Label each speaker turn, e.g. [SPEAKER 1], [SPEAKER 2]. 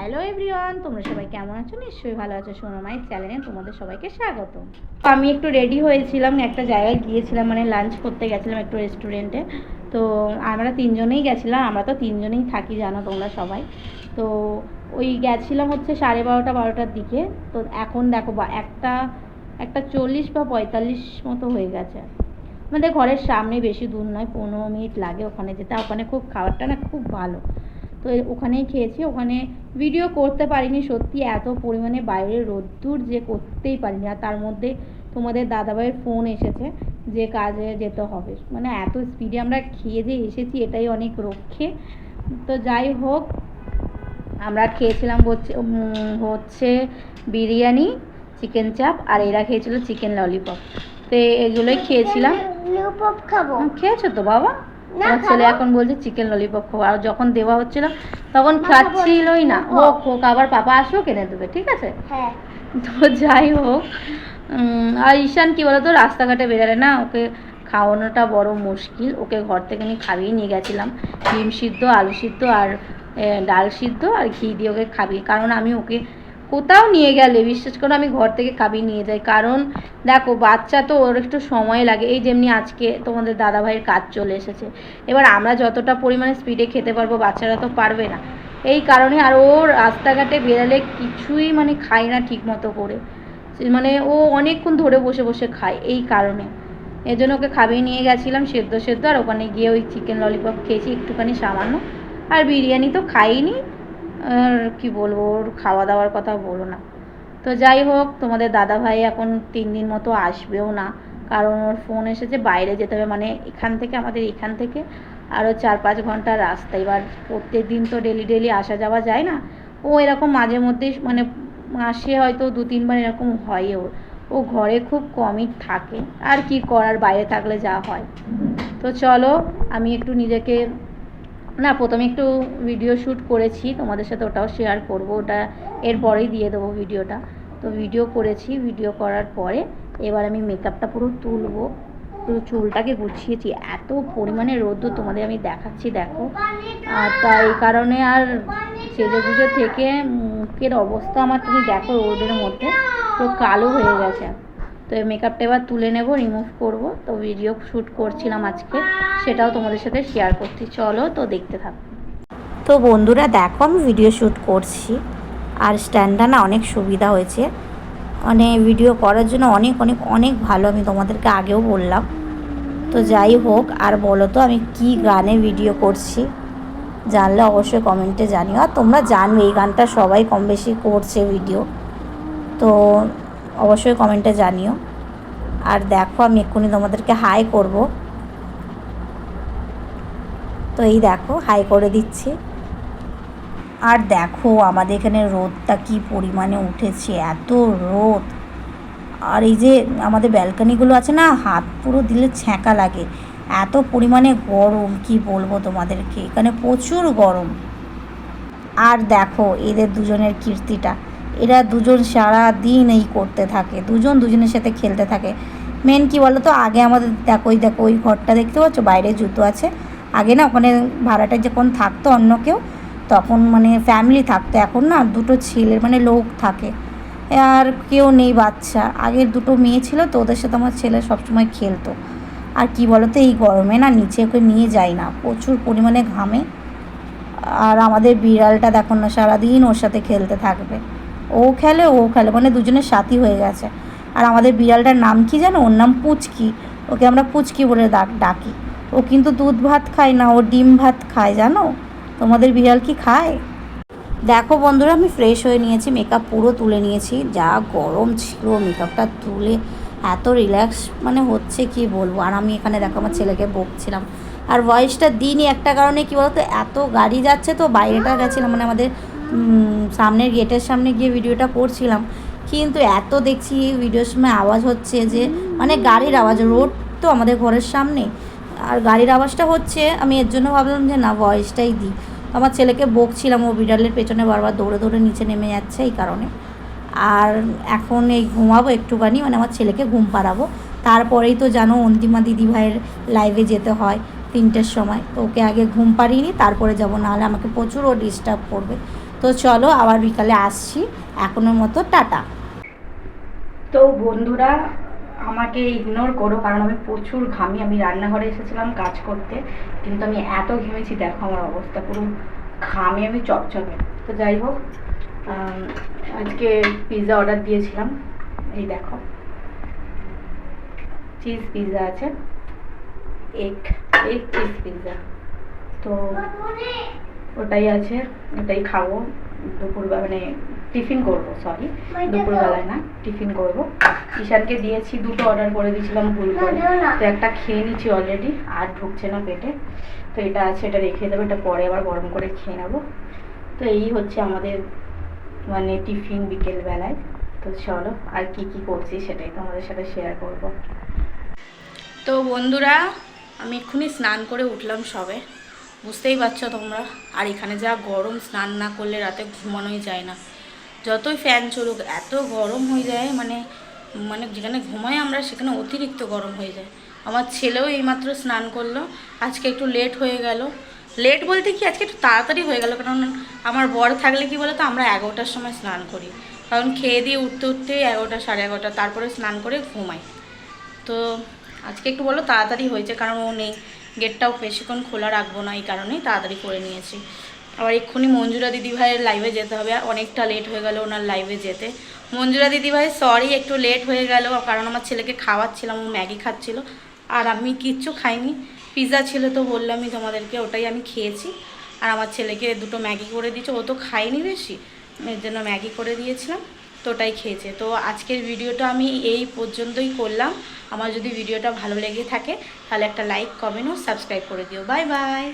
[SPEAKER 1] Hello everyone তোমরা সবাই কেমন আছো? নিশ্চয়ই ভালো আছো। সোনামাই চ্যানেলে তোমাদের সবাইকে স্বাগত আমি একটু রেডি হয়েছিলাম, একটা জায়গায় গিয়েছিলাম মানে লাঞ্চ করতে গেছিলাম একটু রেস্টুরেন্টে তো আমরা তিনজনেই গেছিলাম, আমরা তো তিনজনেই থাকি, জানো তোমরা সবাই। তো ওই গেছিলাম হচ্ছে সাড়ে বারোটা, বারোটার দিকে। তো এখন দেখো, বা একটা একটা চল্লিশ বা পঁয়তাল্লিশ মতো হয়ে গেছে। আমাদের ঘরের সামনে বেশি দূর নয়, পনেরো মিনিট লাগে ওখানে যেতে। ওখানে খুব খাবারটা না খুব ভালো। তো ওখানেই খেয়েছি। ওখানে ভিডিও করতে পারিনি সত্যি এত পরিমাণে বাইরে রোদ্দুর যে করতেই পারিনি। আর তার মধ্যে তোমাদের দাদাভাইয়ের ফোন এসেছে যে কাজে যেতে হবে। মানে এত স্পিডে আমরা খেয়ে যে এসেছি এটাই অনেক রক্ষে। তো যাই হোক আমরা খেয়েছিলাম হচ্ছে হচ্ছে বিরিয়ানি চিকেন চাপ আর এরা খেয়েছিল চিকেন ললিপপ তো এগুলোই খেয়েছিলাম।
[SPEAKER 2] খাব।
[SPEAKER 1] খেয়েছো তো বাবা? আমার ছেলে এখন বলছে চিকেন ললিপপ খাব। আর যখন দেওয়া হচ্ছিল তখন খাচ্ছিলই না।
[SPEAKER 2] খাব।
[SPEAKER 1] হোক হোক আবার পাপা আসবেও কিনে দেবে ঠিক আছে?
[SPEAKER 2] হ্যাঁ।
[SPEAKER 1] তো যাই হোক আর ঈশান কি বলতো রাস্তাঘাটে বেরালে না ওকে খাওয়ানোটা বড় মুশকিল। ওকে ঘর থেকে আমি খাইয়ে নিয়ে গেছিলাম। ডিম সিদ্ধ আলু সিদ্ধ আর ডাল সিদ্ধ আর ঘি দিয়ে ওকে খাবিয়ে কারণ আমি ওকে কোথাও নিয়ে গেলে, বিশ্বাস করে আমি ঘর থেকে খাবিয়ে নিয়ে যাই। কারণ দেখো, বাচ্চা তো ওর একটু সময় লাগে। এই যেমনি আজকে তোমাদের দাদা ভাইয়ের কাজ চলে এসেছে। এবার আমরা যতটা পরিমাণে স্পিডে খেতে পারব, বাচ্চারা তো পারবে না। এই কারণে আর ও রাস্তাঘাটে বেরালে কিছুই মানে খায় না ঠিক মতো করে। মানে ও অনেকক্ষণ ধরে বসে বসে খায় এই কারণে। এই জন্য ওকে খাবিয়ে নিয়ে গেছিলাম সেদ্ধ সেদ্ধ, আর ওখানে গিয়ে ওই চিকেন ললিপপ খেয়েছি, একটুখানি সামান্য। আর বিরিয়ানি তো খাইনি। আর কি বলব, ওর খাওয়া দাওয়ার কথা বলো না। তো যাই হোক, তোমাদের দাদা ভাই এখন তিন দিন মতো আসবেও না। কারণ ওর ফোন এসেছে, বাইরে যেতে হবে। মানে এখান থেকে, আমাদের এখান থেকে আরও চার পাঁচ ঘণ্টার রাস্তা। এবার প্রত্যেক দিন তো ডেলি ডেলি আসা যাওয়া যায় না। ও এরকম মাঝে মধ্যেই মানে মাসে হয়তো দু, তিনবার এরকম হয় ওর। ও ঘরে খুব কমই থাকে। আর কি করার, বাইরে থাকলে যা হয়। তো চলো, আমি একটু নিজেকে না, প্রথমে একটু ভিডিও শ্যুট করেছি, তোমাদের সাথে ওটাও শেয়ার করব, ওটা এরপরেই দিয়ে দেবো ভিডিওটা তো ভিডিও করেছি ভিডিও করার পরে এবার আমি মেকআপটা পুরো তুলবো। পুরো চুলটাকে গুছিয়েছি, এত পরিমাণে রোদ্দুর তোমাদের আমি দেখাচ্ছি, দেখো। আর তাই কারণে আর সেজে গুজে থেকে মুখের অবস্থা আমার তুমি দেখো রোদের মধ্যে, পুরো কালো হয়ে গেছে। তো এই মেকআপটা এবার তুলে নেব রিমুভ করব। তো ভিডিও শ্যুট করছিলাম আজকে, সেটাও তোমাদের সাথে শেয়ার করছি। চলো তো দেখতে থাকো। তো বন্ধুরা, দেখো আমি ভিডিও শ্যুট করছি, আর স্ট্যান্ডটা না অনেক সুবিধা হয়েছে। মানে ভিডিও করার জন্য অনেক অনেক অনেক ভালো আমি তোমাদেরকে আগেও বললাম। তো যাই হোক, আর বলো তো আমি কি গানে ভিডিও করছি? জানলে অবশ্যই কমেন্টে জানিও। আর তোমরা জানবে এই গানটা সবাই কম বেশি করছে ভিডিও তো অবশ্যই কমেন্টে জানিও। আর দেখো, আমি এক্ষুনি তোমাদেরকে হাই করব। তো এই দেখো হাই করে দিচ্ছি। আর দেখো, আমাদের এখানে রোদটা কি পরিমাণে উঠেছে, এত রোদ। আর এই যে আমাদের ব্যালকানিগুলো আছে না, হাত পুরো দিলে ছ্যাঁকা লাগে। এত পরিমাণে গরম, কি বলব তোমাদেরকে? এখানে প্রচুর গরম। আর দেখো, এদের দুজনের কীর্তিটা। এরা দুজন সারা দিন এই করতে থাকে, দুজন দুজনের সাথে খেলতে থাকে। মেন কি বলো তো আগে আমাদের দেখো, ওই দেখো, ওই ঘরটা দেখতে পাচ্ছ? বাইরে জুতো আছে। আগে না ওখানে ভাড়াটা যখন থাকতো অন্য কেউ, তখন মানে ফ্যামিলি থাকতো। এখন না দুটো ছেলের মানে লোক থাকে। আর কেউ নেই বাচ্চা। আগের দুটো মেয়ে ছিল তো, ওদের সাথে আমার ছেলে সবসময় খেলতো। আর কি বলতো? এই গরমে না নিচে ওকে নিয়ে যায় না। প্রচুর পরিমাণে ঘামে। আর আমাদের বিড়ালটা দেখো না, সারাদিন ওর সাথে খেলতে থাকবে। ও খেলে ও খেলে মানে দুজনের সাথী হয়ে গেছে। আর আমাদের বিড়ালটার নাম কি জানো? ওর নাম পুচকি। ওকে আমরা পুচকি বলে ডাক, ডাকি। ও কিন্তু দুধ ভাত খায় না, ও ডিম ভাত খায়, জানো? তোমাদের বিড়াল কি খায়? দেখো বন্ধুরা, আমি ফ্রেশ হয়ে নিয়েছি মেকআপ পুরো তুলে নিয়েছি। যা গরম ছিল মেকআপটা তুলে এত রিল্যাক্স মানে হচ্ছে কি বলব? আর আমি এখানে দেখো আমার ছেলেকে বকছিলাম। আর ভয়েসটা দিনই একটা কারণে, কি বলতো? এত গাড়ি যাচ্ছে তো, বাইরেটা গেছিলাম মানে আমাদের সামনের গেটের সামনে গিয়ে ভিডিওটা করছিলাম। কিন্তু এত দেখছি ভিডিওর সময় আওয়াজ হচ্ছে যে মানে গাড়ির আওয়াজ, রোড তো আমাদের ঘরের সামনে। আর গাড়ির আওয়াজটা হচ্ছে, আমি এর জন্য ভাবলাম যে, না, ভয়েসটাই দিই। আমার ছেলেকে বকছিলাম, ও বিড়ালের পেছনে বারবার দৌড়ে দৌড়ে নিচে নেমে যাচ্ছে এই কারণে। আর এখন এই ঘুমাবো একটুখানি মানে আমার ছেলেকে ঘুম পাড়াবো। তারপরেই তো জানো, অন্তিমা দিদি ভাইয়ের লাইভে যেতে হয় তিনটের সময়। তো ওকে আগে ঘুম পাড়িয়ে নিই, তারপরে যাব। নাহলে আমাকে প্রচুর ও ডিস্টার্ব করবে। তো চলো আবার বিকালে আসছি। এখনের মতো টাটা। তো বন্ধুরা আমাকে ইগনোর করো কারণ আমি প্রচুর ঘামি। আমি রান্নাঘরে এসেছিলাম কাজ করতে কিন্তু আমি এত ঘেমেছি দেখো আমার অবস্থা পুরো ঘামে আমি চকচকে। তো যাই হোক আজকে পিৎজা অর্ডার দিয়েছিলাম। এই দেখো চিজ পিৎজা আছে এগ এগ চিজ পিৎজা তো ওটাই আছে ওটাই খাব। দুপুরবেলা মানে টিফিন করব সরি দুপুরবেলায় না টিফিন করব। ঈশানকে দিয়েছি দুটো অর্ডার করে দিয়েছিলাম ভুল করে। তো একটা খেয়ে নিচ্ছি অলরেডি আর ঢুকছে না পেটে। তো এটা আছে এটা রেখে দেবো এটা পরে আবার গরম করে খেয়ে নেব। তো এই হচ্ছে আমাদের মানে টিফিন বিকেল বেলায় তো চলো আর কি কি করছি সেটাই তোমাদের সাথে শেয়ার করব। তো বন্ধুরা আমি এক্ষুনি স্নান করে উঠলাম সবে। বুঝতেই পারছ তোমরা? আর এখানে যা গরম, স্নান না করলে রাতে ঘুমানোই যায় না। যতই ফ্যান চলুক, এত গরম হয়ে যায় মানে মানে যেখানে ঘুমাই আমরা, সেখানে অতিরিক্ত গরম হয়ে যায়। আমার ছেলেও এইমাত্র স্নান করল, আজকে একটু লেট হয়ে গেল। লেট বলতে কি, আজকে একটু তাড়াতাড়ি হয়ে গেল, কারণ আমার বর থাকলে কি বলতো, আমরা এগারোটার সময় স্নান করি। কারণ খেয়ে দিয়ে উঠতে উঠতে এগারোটা, সাড়ে এগারোটা, তারপরে স্নান করে ঘুমাই। তো, আজকে একটু বলো, তাড়াতাড়ি হয়েছে, কারণ ও নেই। গেটটাও বেশিক্ষণ খোলা রাখব না এই কারণেই তাড়াতাড়ি করে নিয়েছি। আবার এক্ষুনি মঞ্জুরা দিদিভাইয়ের লাইভে যেতে হবে অনেকটা লেট হয়ে গেল ওনার লাইভে যেতে। মঞ্জুরা দিদিভাই সরি একটু লেট হয়ে গেল, কারণ আমার ছেলেকে খাওয়াচ্ছিলাম, ও ম্যাগি খাচ্ছিল, আর আমি কিচ্ছু খাইনি। পিৎজা ছিল তো বললামই তোমাদেরকে, ওটাই আমি খেয়েছি। আর আমার ছেলেকে দুটো ম্যাগি করে দিয়েছে, ও তো খায়নি বেশি, এর জন্য ম্যাগি করে দিয়েছিলাম। তো ওটাই খেয়েছে। তো আজকের ভিডিওটা আমি এই পর্যন্তই করলাম। আমার যদি ভিডিওটা ভালো লেগে থাকে, তাহলে একটা লাইক কমেন্ট ও সাবস্ক্রাইব করে দিও। Bye bye